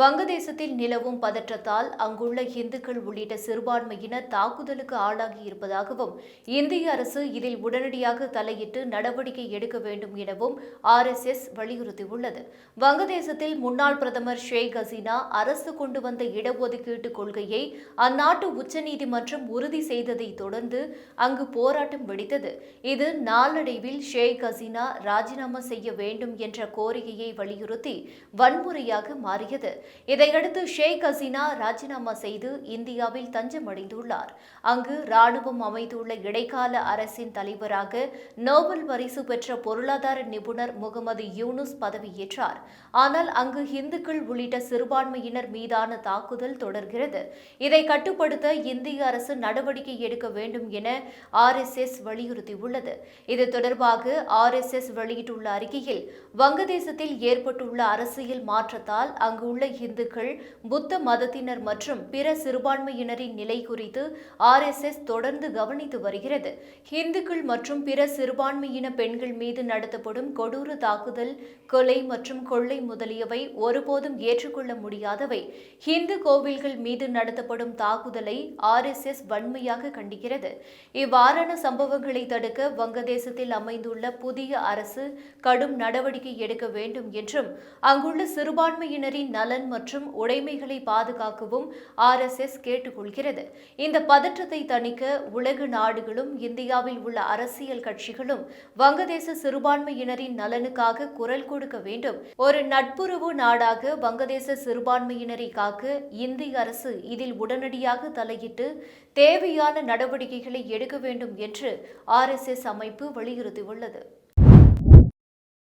வங்கதேசத்தில் நிலவும் பதற்றத்தால் அங்குள்ள இந்துக்கள் உள்ளிட்ட சிறுபான்மையினர் தாக்குதலுக்கு ஆளாகி இருப்பதாகவும் இந்திய அரசு இதில் உடனடியாக தலையிட்டு நடவடிக்கை எடுக்க வேண்டும் எனவும் ஆர்எஸ்எஸ் வலியுறுத்தியுள்ளது. வங்கதேசத்தில் முன்னாள் பிரதமர் ஷேக் ஹசீனா அரசு கொண்டு வந்த இடஒதுக்கீட்டு கொள்கையை அந்நாட்டு உச்சநீதிமன்றம் உறுதி செய்ததை தொடர்ந்து அங்கு போராட்டம் வெடித்தது. இது நாளடைவில் ஷேக் ஹசீனா ராஜினாமா செய்ய வேண்டும் என்ற கோரிக்கையை வலியுறுத்தி வன்முறையாக மாறியது. இதையடுத்து ஷேக் ஹசீனா ராஜினாமா செய்து இந்தியாவில் தஞ்சமடைந்துள்ளார். அங்கு ராணுவம் அமைத்துள்ள இடைக்கால அரசின் தலைவராக நோபல் பரிசு பெற்ற பொருளாதார நிபுணர் முகமது யூனுஸ் பதவியேற்றார். ஆனால் அங்கு இந்துக்கள் உள்ளிட்ட சிறுபான்மையினர் மீதான தாக்குதல் தொடர்கிறது. இதை கட்டுப்படுத்த இந்திய அரசு நடவடிக்கை எடுக்க வேண்டும் என ஆர்எஸ்எஸ் வலியுறுத்தியுள்ளது. இது தொடர்பாக ஆர்எஸ்எஸ் வெளியிட்டுள்ள அறிக்கையில் வங்கதேசத்தில் ஏற்பட்டுள்ள அரசியல் மாற்றத்தால் அங்கு உள்ள இந்துக்கள் புத்த மதத்தினர் மற்றும் பிற சிறுபான்மையினரின் நிலை குறித்து ஆர்எஸ்எஸ் தொடர்ந்து கவனித்து வருகிறது. இந்துக்கள் மற்றும் பிற சிறுபான்மையின பெண்கள் மீது நடத்தப்படும் கொடூர தாக்குதல் கொலை மற்றும் கொள்ளை முதலியவை ஒருபோதும் ஏற்றுக்கொள்ள முடியாதவை. இந்து கோவில்கள் மீது நடத்தப்படும் தாக்குதலை ஆர்எஸ்எஸ் வன்மையாக கண்டிக்கிறது. இவ்வாறான சம்பவங்களை தடுக்க வங்கதேசத்தில் அமைந்துள்ள புதிய அரசு கடும் நடவடிக்கை எடுக்க வேண்டும் என்றும் அங்குள்ள சிறுபான்மையினரின் நலன் மற்றும் உடைமைகளை பாதுகாக்கவும் ஆர்எஸ்எஸ் கேட்டுக்கொள்கிறது. இந்த பதற்றத்தை தணிக்க உலக நாடுகளும் இந்தியாவில் உள்ள அரசியல் கட்சிகளும் வங்கதேச சிறுபான்மையினரின் நலனுக்காக குரல் கொடுக்க வேண்டும். ஒரு நட்புறவு நாடாக வங்கதேச சிறுபான்மையினரை காக்க இந்திய அரசு இதில் உடனடியாக தலையிட்டு தேவையான நடவடிக்கைகளை எடுக்க வேண்டும் என்று ஆர்எஸ்எஸ் அமைப்பு வலியுறுத்தியுள்ளது.